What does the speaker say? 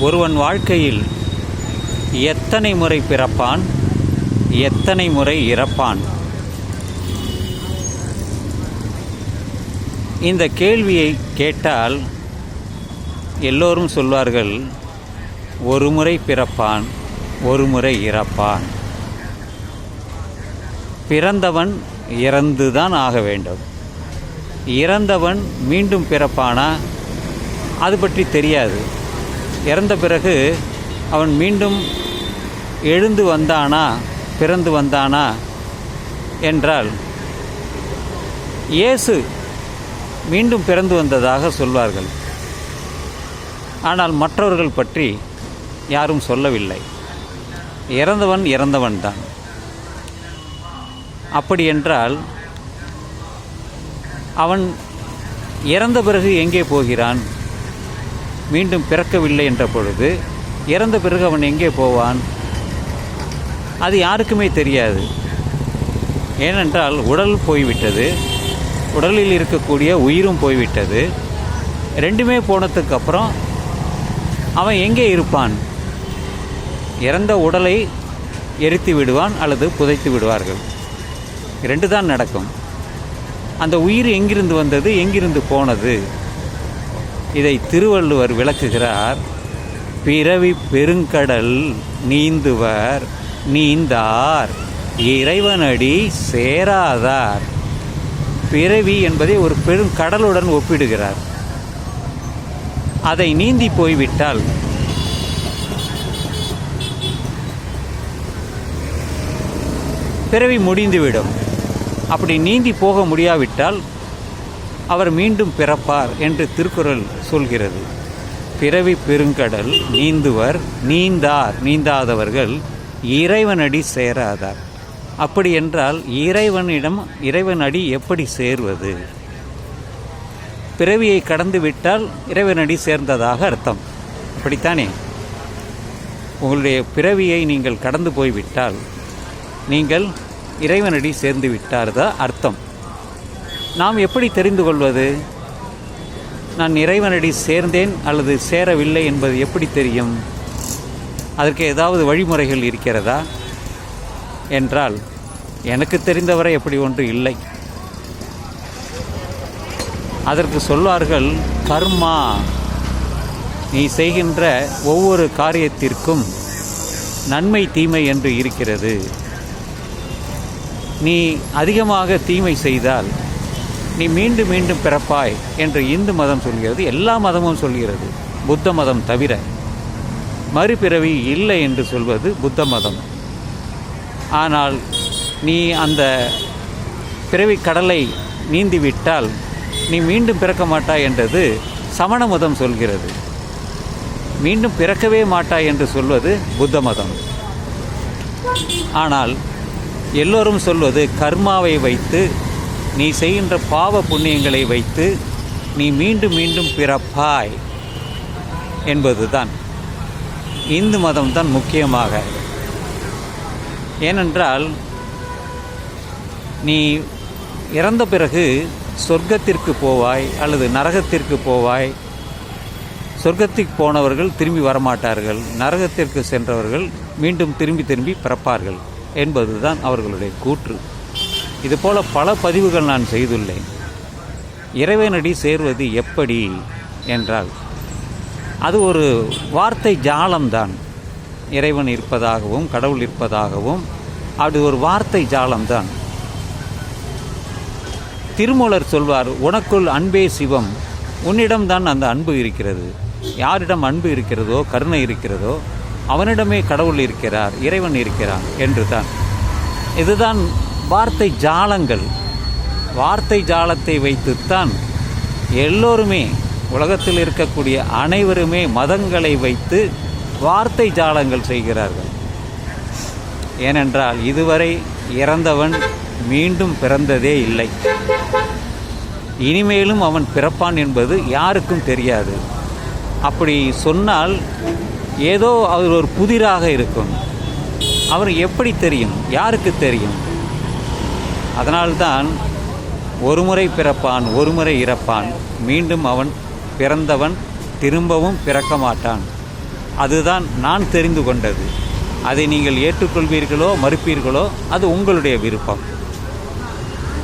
ஒருவன் வாழ்க்கையில் எத்தனை முறை பிறப்பான்? எத்தனை முறை இறப்பான்? இந்த கேள்வியை கேட்டால் எல்லோரும் சொல்வார்கள் ஒரு முறை பிறப்பான் ஒரு முறை இறப்பான். பிறந்தவன் இறந்துதான் ஆக வேண்டும். இறந்தவன் மீண்டும் பிறப்பானா? அது பற்றி தெரியாது. இறந்த பிறகு அவன் மீண்டும் எழுந்து வந்தானா பிறந்து வந்தானா என்றால் இயேசு மீண்டும் பிறந்து வந்ததாக சொல்வார்கள். ஆனால் மற்றவர்கள் பற்றி யாரும் சொல்லவில்லை. இறந்தவன் இறந்தவன் தான் அப்படி என்றால் அவன் இறந்த பிறகு எங்கே போகிறான்? மீண்டும் பிறக்கவில்லை என்ற பொழுது இறந்த பிறகு அவன் எங்கே போவான்? அது யாருக்குமே தெரியாது. ஏனென்றால் உடல் போய்விட்டது. உடலில் இருக்கக்கூடிய உயிரும் போய்விட்டது. ரெண்டுமே போனதுக்கப்புறம் அவன் எங்கே இருப்பான்? இறந்த உடலை எரித்து விடுவான் அல்லது புதைத்து விடுவார்கள். ரெண்டு தான் நடக்கும். அந்த உயிர் எங்கிருந்து வந்தது? எங்கிருந்து போனது? இதை திருவள்ளுவர் விளக்குகிறார் பிறவி பெருங்கடல் நீந்துவர் நீந்தார் இறைவனடி சேராதார். பிறவி என்பதை ஒரு பெரும் கடலுடன் ஒப்பிடுகிறார். அதை நீந்தி போய்விட்டால் பிறவி முடிந்துவிடும். அப்படி நீந்தி போக முடியாவிட்டால் அவர் மீண்டும் பிறப்பார் என்று திருக்குறள் சொல்கிறது. பிறவி பெருங்கடல் நீந்துவர் நீந்தார் நீந்தாதவர்கள் இறைவனடி சேராதார். அப்படி என்றால் இறைவனிடம் இறைவனடி எப்படி சேர்வது? பிறவியை கடந்து விட்டால் இறைவனடி சேர்ந்ததாக அர்த்தம். அப்படித்தானே? உங்களுடைய பிறவியை நீங்கள் கடந்து போய்விட்டால் நீங்கள் இறைவனடி சேர்ந்து விட்டார்தான் அர்த்தம். நாம் எப்படி தெரிந்து கொள்வது? நான் இறைவனடி சேர்ந்தேன் அல்லது சேரவில்லை என்பது எப்படி தெரியும்? அதற்கு ஏதாவது வழிமுறைகள் இருக்கிறதா? என்றால் எனக்கு தெரிந்தவரை எப்படி ஒன்று இல்லை. அதற்கு சொல்வார்கள் கர்மா நீ செய்கின்ற ஒவ்வொரு காரியத்திற்கும் நன்மை தீமை என்று இருக்கிறது. நீ அதிகமாக தீமை செய்தால் நீ மீண்டும் மீண்டும் பிறப்பாய் என்று இந்து மதம் சொல்கிறது எல்லா மதமும் சொல்கிறது புத்த மதம் தவிர. மறுபிறவி இல்லை என்று சொல்வது புத்த மதம். ஆனால் நீ அந்த பிறவி கடலை நீந்திவிட்டால் நீ மீண்டும் பிறக்க மாட்டாய் என்றது சமண மதம் சொல்கிறது. மீண்டும் பிறக்கவே மாட்டாய் என்று சொல்வது புத்த மதம். ஆனால் எல்லோரும் சொல்வது கர்மாவை வைத்து நீ செய்கின்ற பாவ புண்ணியங்களை வைத்து நீ மீண்டும் மீண்டும் பிறப்பாய் என்பதுதான். இந்து மதம் தான் முக்கியமாக. ஏனென்றால் நீ இறந்த பிறகு சொர்க்கத்திற்கு போவாய் அல்லது நரகத்திற்கு போவாய். சொர்க்கத்துக்கு போனவர்கள் திரும்பி வரமாட்டார்கள். நரகத்திற்கு சென்றவர்கள் மீண்டும் திரும்பி திரும்பி பிறப்பார்கள் என்பதுதான் அவர்களுடைய கூற்று. இதுபோல பல பதிவுகள் நான் செய்துள்ளேன். இறைவனடி சேர்வது எப்படி என்றால் அது ஒரு வார்த்தை ஜாலம்தான். இறைவன் இருப்பதாகவும் கடவுள் இருப்பதாகவும் அது ஒரு வார்த்தை ஜாலம்தான். திருமூலர் சொல்வார் உனக்குள் அன்பே சிவம். உன்னிடம்தான் அந்த அன்பு இருக்கிறது. யாரிடம் அன்பு இருக்கிறதோ கருணை இருக்கிறதோ அவனிடமே கடவுள் இருக்கிறார் இறைவன் இருக்கிறான் என்று தான் இதுதான் வார்த்தை ஜாலங்கள் வார்த்தை ஜாலத்தை வைத்துத்தான் எல்லோருமே உலகத்தில் இருக்கக்கூடிய அனைவருமே மதங்களை வைத்து வார்த்தை ஜாலங்கள் செய்கிறார்கள். ஏனென்றால் இதுவரை இறந்தவன் மீண்டும் பிறந்ததே இல்லை. இனிமேலும் அவன் பிறப்பான் என்பது யாருக்கும் தெரியாது. அப்படி சொன்னால் ஏதோ அவர் ஒரு புதிராக இருக்கும். அவர் எப்படி தெரியும்? யாருக்கு தெரியும்? அதனால்தான் ஒரு முறை பிறப்பான் ஒருமுறை இறப்பான். மீண்டும் அவன் பிறந்தவன் திரும்பவும் பிறக்க மாட்டான். அதுதான் நான் தெரிந்து கொண்டது. அதை நீங்கள் ஏற்றுக்கொள்வீர்களோ மறுப்பீர்களோ அது உங்களுடைய விருப்பம்.